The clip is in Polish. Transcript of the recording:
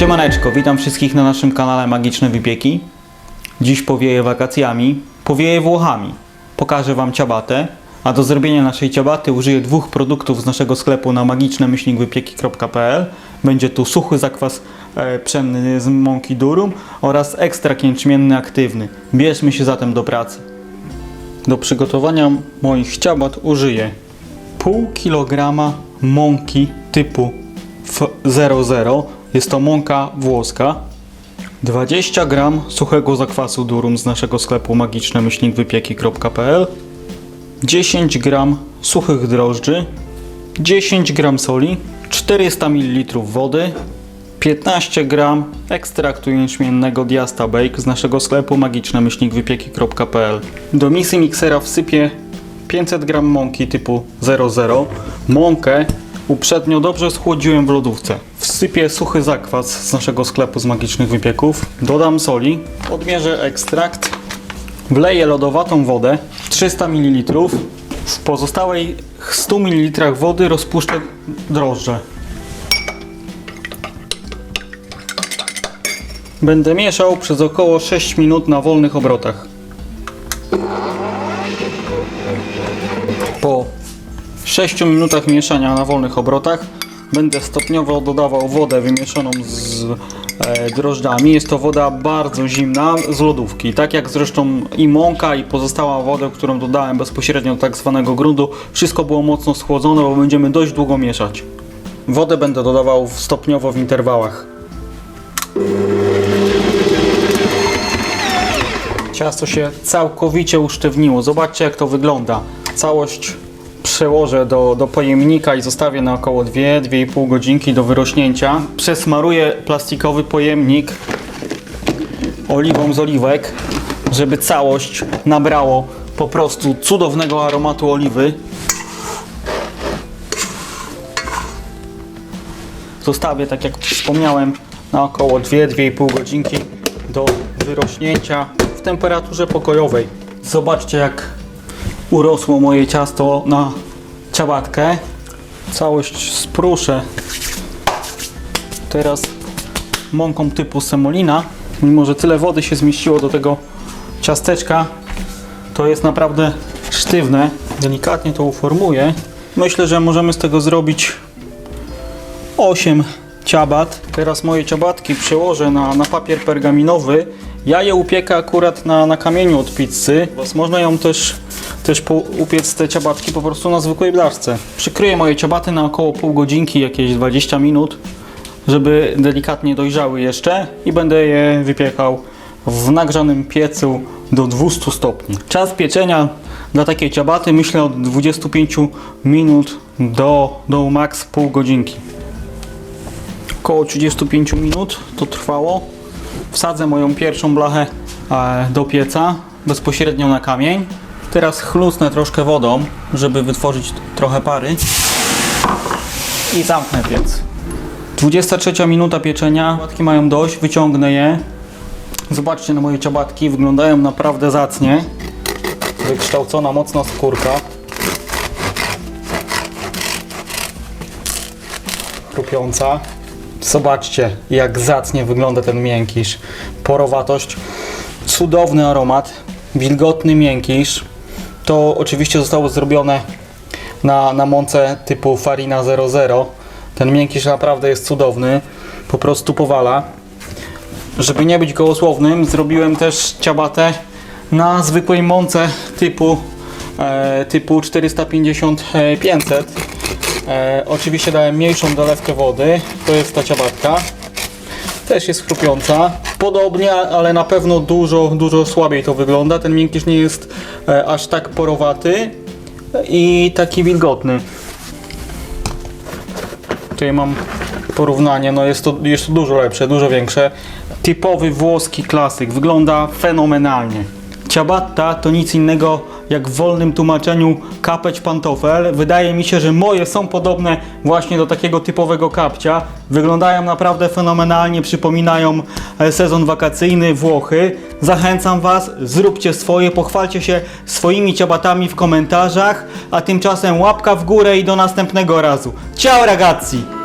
Siemaneczko, witam wszystkich na naszym kanale Magiczne Wypieki. Dziś powieję wakacjami, powieję Włochami. Pokażę Wam ciabatę, a do zrobienia naszej ciabaty użyję dwóch produktów z naszego sklepu na magiczne-wypieki.pl. Będzie tu suchy zakwas e, pszenny z mąki durum oraz ekstrakt jęczmienny aktywny. Bierzmy się zatem do pracy. Do przygotowania moich ciabat użyję pół kilograma mąki typu F00. Jest to mąka włoska. 20 gram suchego zakwasu durum z naszego sklepu magiczne-wypieki.pl 10 gram suchych drożdży. 10 gram soli. 400 ml wody. 15 gram ekstraktu jęczmiennego Diasta Bake z naszego sklepu magiczne-wypieki.pl Do misy miksera wsypię 500 gram mąki typu 00. Mąkę uprzednio dobrze schłodziłem w lodówce. Wsypię suchy zakwas z naszego sklepu z magicznych wypieków. Dodam soli, odmierzę ekstrakt, wleję lodowatą wodę 300 ml. W pozostałej 100 ml wody rozpuszczę drożdże. Będę mieszał przez około 6 minut na wolnych obrotach. 6 minutach mieszania na wolnych obrotach będę stopniowo dodawał wodę wymieszaną z e, drożdżami. Jest to woda bardzo zimna z lodówki. Tak jak zresztą i mąka i pozostała woda, którą dodałem bezpośrednio do tak zwanego gruntu, wszystko było mocno schłodzone, bo będziemy dość długo mieszać. Wodę będę dodawał stopniowo w interwałach. Ciasto się całkowicie usztywniło. Zobaczcie jak to wygląda. Całość przełożę do, do pojemnika i zostawię na około 2-2,5 godzinki do wyrośnięcia. Przesmaruję plastikowy pojemnik oliwą z oliwek, żeby całość nabrało po prostu cudownego aromatu oliwy. Zostawię, tak jak wspomniałem, na około 2-2,5 godzinki do wyrośnięcia w temperaturze pokojowej. Zobaczcie jak urosło moje ciasto na ciabatkę. Całość spruszę teraz mąką typu semolina. Mimo, że tyle wody się zmieściło do tego ciasteczka, to jest naprawdę sztywne. Delikatnie to uformuję. Myślę, że możemy z tego zrobić 8 ciabat. Teraz moje ciabatki przełożę na, na papier pergaminowy. Ja je upiekę akurat na, na kamieniu od pizzy. Można ją też, też upiec te ciabatki po prostu na zwykłej blaszce. Przykryję moje ciabaty na około pół godzinki, jakieś 20 minut, żeby delikatnie dojrzały jeszcze i będę je wypiekał w nagrzanym piecu do 200 stopni. Czas pieczenia dla takiej ciabaty myślę od 25 minut do, do maks pół godzinki. Około 35 minut to trwało. Wsadzę moją pierwszą blachę e, do pieca bezpośrednio na kamień. Teraz chlusnę troszkę wodą, żeby wytworzyć trochę pary i zamknę piec. 23 minuta pieczenia. Ciabatki mają dość, wyciągnę je. Zobaczcie na moje ciabatki, wyglądają naprawdę zacnie. Wykształcona mocna skórka. Chrupiąca. Zobaczcie, jak zacnie wygląda ten miękisz. Porowatość, cudowny aromat, wilgotny miękisz. To oczywiście zostało zrobione na, na mące typu Farina 00. Ten miękisz naprawdę jest cudowny, po prostu powala. Żeby nie być gołosłownym, zrobiłem też ciabatę na zwykłej mące typu, e, typu 450-500. E, oczywiście dałem mniejszą dolewkę wody, to jest ta ciabatka. Też jest chrupiąca. Podobnie, ale na pewno dużo, dużo słabiej to wygląda. Ten miękkisz nie jest e, aż tak porowaty i taki wilgotny. Tutaj mam porównanie, no jest to, jest to dużo lepsze, dużo większe. Typowy włoski klasyk, wygląda fenomenalnie. Ciabatta to nic innego jak w wolnym tłumaczeniu kapeć pantofel. Wydaje mi się, że moje są podobne właśnie do takiego typowego kapcia. Wyglądają naprawdę fenomenalnie, przypominają e, sezon wakacyjny Włochy. Zachęcam Was, zróbcie swoje, pochwalcie się swoimi ciabatami w komentarzach, a tymczasem łapka w górę i do następnego razu. Ciao ragazzi!